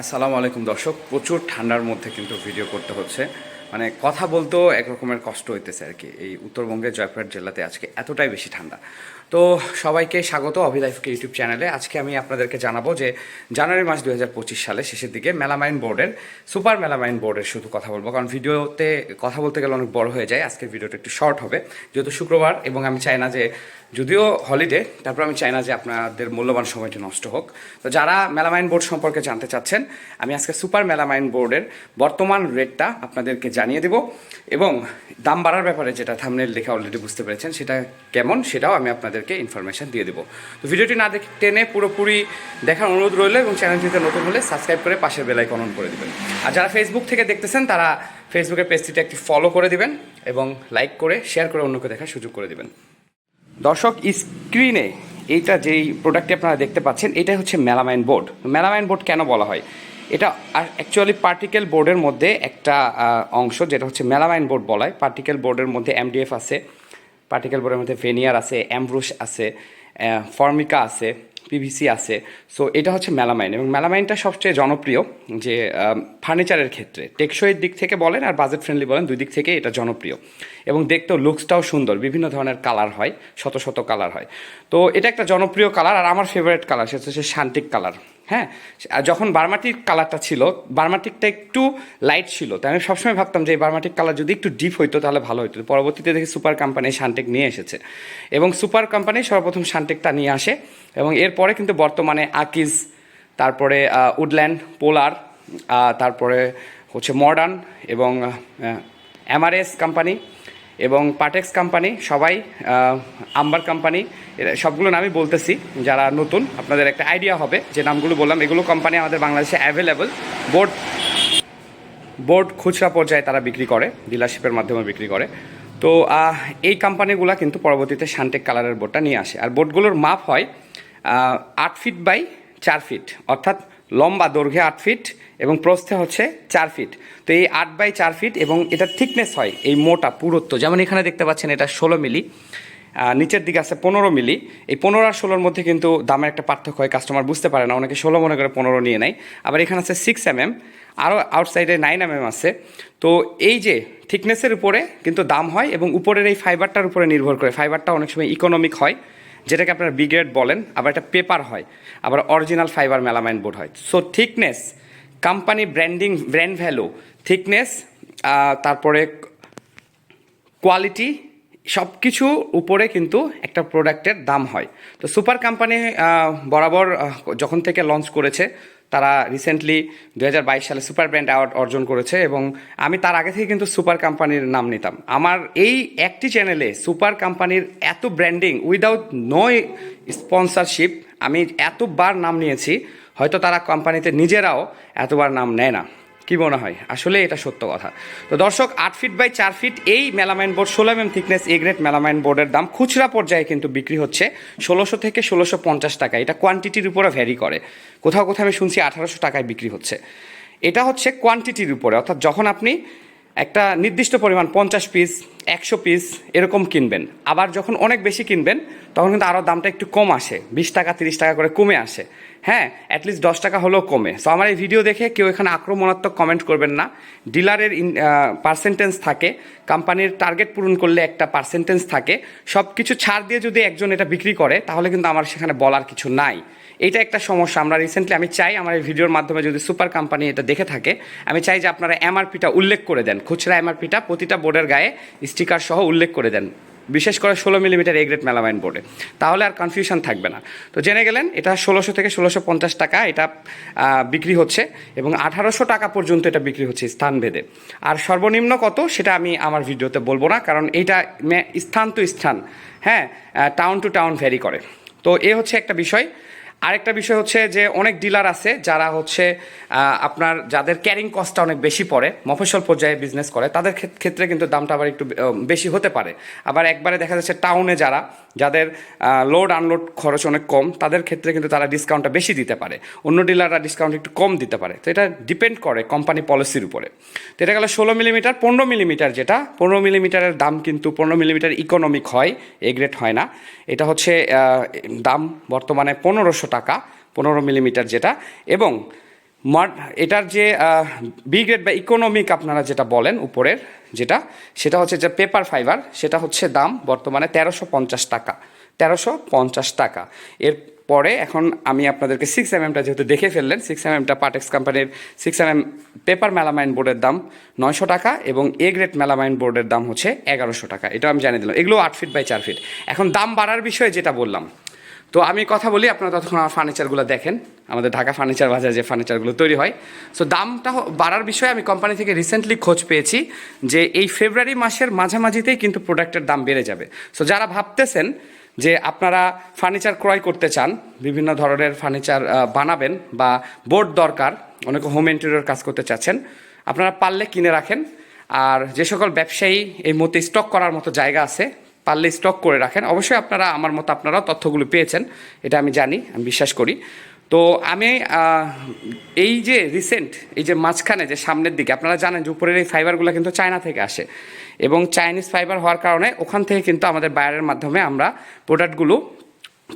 আসসালামু আলাইকুম দর্শক, প্রচুর ঠান্ডার মধ্যে কিন্তু ভিডিও করতে হচ্ছে। মানে কথা বলতেও একরকমের কষ্ট হইতেছে আর কি। এই উত্তরবঙ্গের জয়পুরহাট জেলাতে আজকে এতটাই বেশি ঠান্ডা। তো সবাইকে স্বাগত অভিলাইফকে ইউটিউব চ্যানেলে। আজকে আমি আপনাদেরকে জানাব যে জানুয়ারি মাস দু হাজার পঁচিশ সালে শেষের দিকে মেলামাইন বোর্ডের, সুপার মেলামাইন বোর্ডের শুধু কথা বলব। কারণ ভিডিওতে কথা বলতে গেলে অনেক বড় হয়ে যায়। আজকের ভিডিওটা একটু শর্ট হবে। যেহেতু শুক্রবার এবং আমি চাই না যে যদিও হলিডে, তারপর আমি চাই না যে আপনাদের মূল্যবান সময়টি নষ্ট হোক। তো যারা মেলামাইন বোর্ড সম্পর্কে জানতে চাচ্ছেন, আমি আজকে সুপার মেলামাইন বোর্ডের বর্তমান রেটটা আপনাদেরকে জানিয়ে দেব এবং দাম বাড়ার ব্যাপারে যেটা থামনেল দেখে অলরেডি বুঝতে পেরেছেন, সেটা কেমন সেটাও আমি আপনাদেরকে ইনফরমেশন দিয়ে দেবো। তো ভিডিওটি না দেখে টেনে পুরোপুরি দেখার অনুরোধ রইল এবং চ্যানেলটিতে নতুন হলে সাবস্ক্রাইব করে পাশের বেলায় অন করে দেবেন। আর যারা ফেসবুক থেকে দেখতেছেন, তারা ফেসবুকের পেজটিতে একটি ফলো করে দিবেন এবং লাইক করে শেয়ার করে অন্যকে দেখার সুযোগ করে দিবেন। দর্শক স্ক্রিনে এইটা যেই প্রোডাক্টটি আপনারা দেখতে পাচ্ছেন, এটাই হচ্ছে মেলামাইন বোর্ড মেলামাইন বোর্ড কেন বলা হয়? এটা অ্যাকচুয়ালি পার্টিকেল বোর্ডের মধ্যে একটা অংশ, যেটা হচ্ছে মেলামাইন বোর্ড বলা হয়। পার্টিকেল বোর্ডের মধ্যে এমডিএফ আছে। পার্টিকেল বোর্ডের মধ্যে ভেনিয়ার আছে অ্যামব্রুশ আছে ফর্মিকা আছে পিভিসি আছে। সো এটা হচ্ছে মেলামাইন এবং মেলামাইনটা সবচেয়ে জনপ্রিয় যে ফার্নিচারের ক্ষেত্রে। টেকসইয়ের দিক থেকে বলেন আর বাজেট ফ্রেন্ডলি বলেন, দুই দিক থেকে এটা জনপ্রিয়। এবং দেখতেও লুকসটাও সুন্দর, বিভিন্ন ধরনের কালার হয়, শত শত কালার হয়। তো, এটা একটা জনপ্রিয় কালার আর আমার ফেভারিট কালার সেটা হচ্ছে শান্তিক কালার হ্যাঁ যখন বার্মাটিক কালারটা ছিল, বার্মাটিকটা একটু লাইট ছিল তাই আমি সবসময় ভাবতাম যে এই বার্মাটিক কালার যদি একটু ডিপ হইতো তাহলে ভালো হতো পরবর্তীতে দেখি সুপার কোম্পানি শান্টেক নিয়ে এসেছে। এবং সুপার কোম্পানি সর্বপ্রথম শান্টেকটা নিয়ে আসে, এবং এরপরে কিন্তু বর্তমানে আকিজ তারপরে উডল্যান্ড পোলার তারপরে হচ্ছে মডার্ন এবং এমআরএস কোম্পানি এবং পাটেক্স কোম্পানি সবাই আম্বার কোম্পানি সবগুলো নামই বলতেছি, যারা নতুন, আপনাদের একটা আইডিয়া হবে, যে নামগুলো বললাম, এগুলো কোম্পানি আমাদের বাংলাদেশে অ্যাভেলেবল বোর্ড বোর্ড খুচরা পর্যায়ে তারা বিক্রি করে ডিলারশিপের মাধ্যমে বিক্রি করে। তো এই কোম্পানিগুলো কিন্তু পরবর্তীতে শান্টেক কালারের বোর্ডটা নিয়ে আসে। আর বোর্ডগুলোর মাপ হয় আট ফিট বাই চার ফিট অর্থাৎ লম্বা দৈর্ঘ্যে আট ফিট এবং প্রস্থে হচ্ছে চার ফিট তো এই আট বাই চার ফিট এবং এটার থিকনেস হয় এই মোটা পুরুত্ব। যেমন এখানে দেখতে পাচ্ছেন এটা ষোলো মিলি নিচের দিকে আছে পনেরো মিলি। এই পনেরো আর ষোলোর মধ্যে কিন্তু দামের একটা পার্থক্য হয় কাস্টমার বুঝতে পারে না, অনেকে ষোলো মনে করে পনেরো নিয়ে নেয়। আবার এখানে আছে সিক্স এম এম আরও আউটসাইডে নাইন এম এম আছে। তো এই যে থিকনেসের উপরে কিন্তু দাম হয় এবং উপরের এই ফাইবারটার উপরে নির্ভর করে। ফাইবারটা অনেক সময় ইকোনমিক হয়। যেটাকে আপনারা বিগ্রেড বলেন, আবার এটা পেপার হয়, আবার অরিজিনাল ফাইবার মেলামাইন বোর্ড হয়। So thickness company branding brand value thickness তারপরে কোয়ালিটি সব কিছু উপরে কিন্তু একটা প্রোডাক্টের দাম হয়। তো সুপার কোম্পানি বরাবর যখন থেকে লঞ্চ করেছে তারা রিসেন্টলি দু হাজার বাইশ সালে সুপার ব্র্যান্ড অ্যাওয়ার্ড অর্জন করেছে এবং আমি তার আগে থেকে কিন্তু সুপার কোম্পানির নাম নিতাম। আমার এই একটি চ্যানেলে সুপার কোম্পানির এত ব্র্যান্ডিং উইদাউট নো স্পন্সারশিপ আমি এতবার নাম নিয়েছি, হয়তো তারা কোম্পানিতে নিজেরাও এতবার নাম নেয় না। কি মনে হয়? আসলে এটা সত্য কথা। তো দর্শক, আট ফিট বাই চার ফিট এই মেলামাইন বোর্ড ষোলো M thickness A grade melamine বোর্ডের দাম খুচরা পর্যায়ে কিন্তু বিক্রি হচ্ছে ষোলোশো থেকে ষোলোশো পঞ্চাশ টাকা। এটা কোয়ান্টিটির উপরে ভ্যারি করে। কোথাও কোথাও আমি শুনছি আঠারোশো টাকায় বিক্রি হচ্ছে। এটা হচ্ছে কোয়ান্টিটির উপরে। অর্থাৎ যখন আপনি একটা নির্দিষ্ট পরিমাণ পঞ্চাশ পিস একশো পিস এরকম কিনবেন। আবার যখন অনেক বেশি কিনবেন, তখন কিন্তু আরও দামটা একটু কম আসে। বিশ টাকা, তিরিশ টাকা করে কমে আসে। হ্যাঁ অ্যাটলিস্ট দশ টাকা হলেও কমে। সো আমার এই ভিডিও দেখে কেউ এখানে আক্রমণাত্মক কমেন্ট করবেন না। ডিলারের পার্সেন্টেজ থাকে। কোম্পানির টার্গেট পূরণ করলে একটা পার্সেন্টেজ থাকে। সব কিছু ছাড় দিয়ে যদি একজন এটা বিক্রি করে, তাহলে কিন্তু আমার সেখানে বলার কিছু নাই। এটা একটা সমস্যা। আমরা রিসেন্টলি আমি চাই আমার এই ভিডিওর মাধ্যমে যদি সুপার কোম্পানি এটা দেখে থাকে, আমি চাই যে আপনারা এমআরপিটা উল্লেখ করে দেন। খুচরা এমআরপিটা প্রতিটা বোর্ডের গায়ে স্টিকার সহ উল্লেখ করে দেন। বিশেষ করে ষোলো মিলিমিটার এ গ্রেড মেলামাইন বোর্ডে। তাহলে আর কনফিউশন থাকবে না। তো জেনে গেলেন, এটা ষোলোশো থেকে ষোলোশো পঞ্চাশ টাকা এটা বিক্রি হচ্ছে এবং আঠারোশো টাকা পর্যন্ত এটা বিক্রি হচ্ছে স্থানভেদে। আর সর্বনিম্ন কত সেটা আমি আমার ভিডিওতে বলব না, কারণ এইটা স্থান টু স্থান হ্যাঁ টাউন টু টাউন ভ্যারি করে। তো এ হচ্ছে একটা বিষয়। আরেকটা বিষয় হচ্ছে যে অনেক ডিলার আছে যারা হচ্ছে আপনার যাদের ক্যারিং কস্টটা অনেক বেশি পড়ে, মফস্বল পর্যায়ে বিজনেস করে, তাদের ক্ষেত- ক্ষেত্রে কিন্তু দামটা আবার একটু বেশি হতে পারে। আবার একবারে দেখা যাচ্ছে টাউনে যারা, যাদের লোড আনলোড খরচ অনেক কম, তাদের ক্ষেত্রে কিন্তু তারা ডিসকাউন্টটা বেশি দিতে পারে। অন্য ডিলাররা ডিসকাউন্ট একটু কম দিতে পারে। তো এটা ডিপেন্ড করে কোম্পানি পলিসির উপরে। তো এটা গেল ষোলো মিলিমিটার পনেরো মিলিমিটার যেটা, পনেরো মিলিমিটারের দাম কিন্তু পনেরো মিলিমিটার ইকোনমিক হয় এ গ্রেড হয় না। এটা হচ্ছে দাম বর্তমানে পনেরোশো টাকা, পনেরো মিলিমিটার যেটা। এবং এটার যে বি গ্রেড বা ইকোনমিক আপনারা যেটা বলেন উপরের যেটা, সেটা হচ্ছে যে পেপার ফাইবার সেটা হচ্ছে দাম বর্তমানে তেরোশো পঞ্চাশ টাকা। তেরোশো পঞ্চাশ টাকা। এর পরে এখন আমি আপনাদেরকে সিক্স এম এমটা যেহেতু দেখে ফেললেন সিক্স এম এমটা পার্টেক্স কোম্পানির six M M paper melamine বোর্ডের দাম নয়শো টাকা এবং এ গ্রেড মেলামাইন বোর্ডের দাম হচ্ছে এগারোশো টাকা। এটা আমি জানিয়ে দিলাম। এগুলো আট ফিট বাই চার ফিট এখন দাম বাড়ার বিষয়ে যেটা বললাম তো আমি কথা বলি, আপনারা ততক্ষণ আমার ফার্নিচারগুলো দেখেন। আমাদের ঢাকা ফার্নিচার বাজারে যে ফার্নিচারগুলো তৈরি হয়। সো দামটা বাড়ার বিষয়ে আমি কোম্পানি থেকে রিসেন্টলি খোঁজ পেয়েছি যে এই ফেব্রুয়ারি মাসের মাঝামাঝিতেই কিন্তু প্রোডাক্টের দাম বেড়ে যাবে। সো যারা ভাবতেছেন যে আপনারা ফার্নিচার ক্রয় করতে চান, বিভিন্ন ধরনের ফার্নিচার বানাবেন বা বোর্ড দরকার, অনেকে হোম ইন্টেরিয়র কাজ করতে চাচ্ছেন, আপনারা পারলে কিনে রাখেন। আর যে সকল ব্যবসায়ী এই মধ্যে স্টক করার মতো জায়গা আছে পারলে স্টক করে রাখেন। অবশ্যই আপনারা, আমার মতো আপনারাও তথ্যগুলো পেয়েছেন, এটা আমি জানি, আমি বিশ্বাস করি। তো আমি এই যে রিসেন্ট এই যে মাঝখানে, যে সামনের দিকে, আপনারা জানেন যে উপরের এই ফাইবারগুলো কিন্তু চায়না থেকে আসে। এবং চাইনিজ ফাইবার হওয়ার কারণে ওখান থেকে কিন্তু আমাদের বাইরের মাধ্যমে আমরা প্রোডাক্টগুলো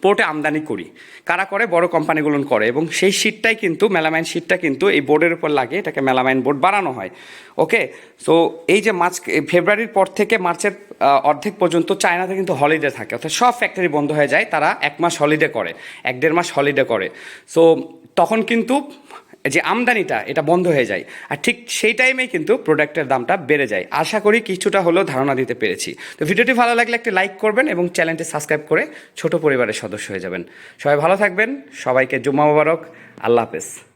পোর্টে আমদানি করি। কারা করে? বড় কোম্পানিগুলো করে এবং সেই শীটটাই কিন্তু, মেলামাইন শীটটা কিন্তু এই বোর্ডের উপর লাগে, এটাকে মেলামাইন বোর্ড বানানো হয়। ওকে? সো এই যে মার্চ ফেব্রুয়ারির পর থেকে মার্চের অর্ধেক পর্যন্ত চায়নাতে কিন্তু হলিডে থাকে। অর্থাৎ সব ফ্যাক্টরি বন্ধ হয়ে যায়, তারা এক মাস হলিডে করে, এক দেড় মাস হলিডে করে। সো তখন কিন্তু যে আমদানিটা, এটা বন্ধ হয়ে যায়। আর ঠিক সেই টাইমে কিন্তু প্রোডাক্টের দামটা বেড়ে যায়। আশা করি কিছুটা হলেও ধারণা দিতে পেরেছি। তো ভিডিওটি ভালো লাগলে একটি লাইক করবেন এবং চ্যানেলটি সাবস্ক্রাইব করে ছোট পরিবারের সদস্য হয়ে যাবেন। সবাই ভালো থাকবেন। সবাইকে জুম্মা মোবারক। আল্লাহ হাফেজ।